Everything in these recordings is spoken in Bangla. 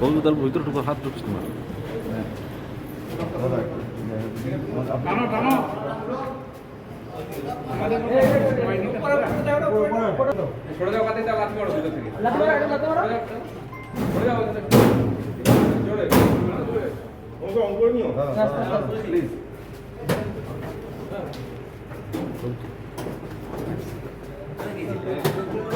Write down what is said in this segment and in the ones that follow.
বন্ধু তার ভিতরে ঢুকো হাত ঢুকছে তোমার। প্লিজ সব সব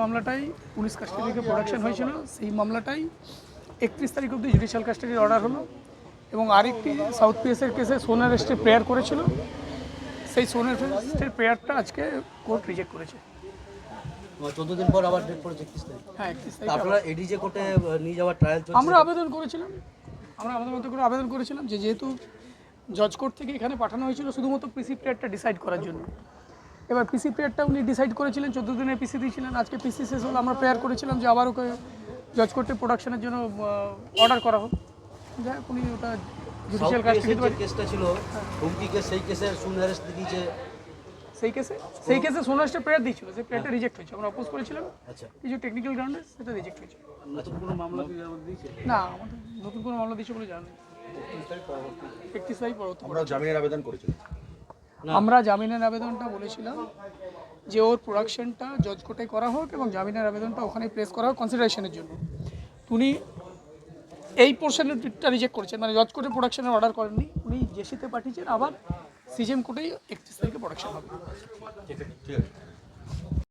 মামলাটাই পুলিশ কাস্টাডি থেকে প্রোডাকশন হয়েছিল। সেই মামলাটাই একত্রিশ তারিখ অবধি জুডিশিয়াল কাস্টাডির অর্ডার হলো এবং আরেকটি সাউথ পিএসের কেসে সোনার রেস্টে প্রেয়ার করেছিল। সেই সোনার রেস্টের প্রেয়ারটা আজকে কোর্ট রিজেক্ট করেছে। চোদ্দ দিন পর আবার ডেট পড়েছে একত্রিশ তারিখ। হ্যাঁ একত্রিশ তারিখ আপনারা এডিজে কোর্টে নিয়ে যাওয়ার ট্রায়াল আমরা আবেদন করেছিলাম। আমরা আমাদের মতো করে আবেদন করেছিলাম যে যেহেতু জজ কোর্ট থেকে এখানে পাঠানো হয়েছিল শুধুমাত্র পিসি পিরিয়ডটা ডিসাইড করার জন্য। এবার পিসি পিরিয়ডটা উনি ডিসাইড করেছিলেন চোদ্দ দিনের পিসি দিয়েছিলেন আজকে পিসি শেষ হলো আমরা প্রেয়ার করেছিলাম যে আবার ওকে জজ কোর্টে প্রোডাকশনের জন্য অর্ডার করা হোক। যাই উনি ওটা জুডিশিয়াল কেসটা ছিল হুমকি কেস সেই কেসের শুন অ্যারেস্ট দিয়েছে সেই কেসে সেই কেসে সোনাসটা প্রেয়ার দিয়েছিল সেই প্রেয়ারটা রিজেক্ট হয়েছে। আমরা অপোজ করেছিলাম আচ্ছা। কিছু টেকনিক্যাল গ্রাউন্ডে সেটা রিজেক্ট হয়েছে। নতুন কোনো মামলা দিয়েছে? না আমাদের নতুন কোনো মামলা দিয়েছে বলে জানি একত্রিশ তারিখ পরবর্তী আমরা জামিনের আবেদন করেছিলাম। আমরা জামিনের আবেদনটা বলেছিলাম যে ওর প্রোডাকশনটা জজ কোর্টে করা হোক এবং জামিনের আবেদনটা ওখানে প্লেস করা হোক কনসিডারেশনের জন্য। উনি এই পোর্শনের পোর্শনটা রিজেক্ট করেছেন। মানে জজ কোর্টে প্রোডাকশনের অর্ডার করেননি। উনি জেসিতে পাঠিয়েছেন আবার সিজিএম কোর্টেই একত্রিশ তারিখে প্রোডাকশন হবে। ঠিক আছে।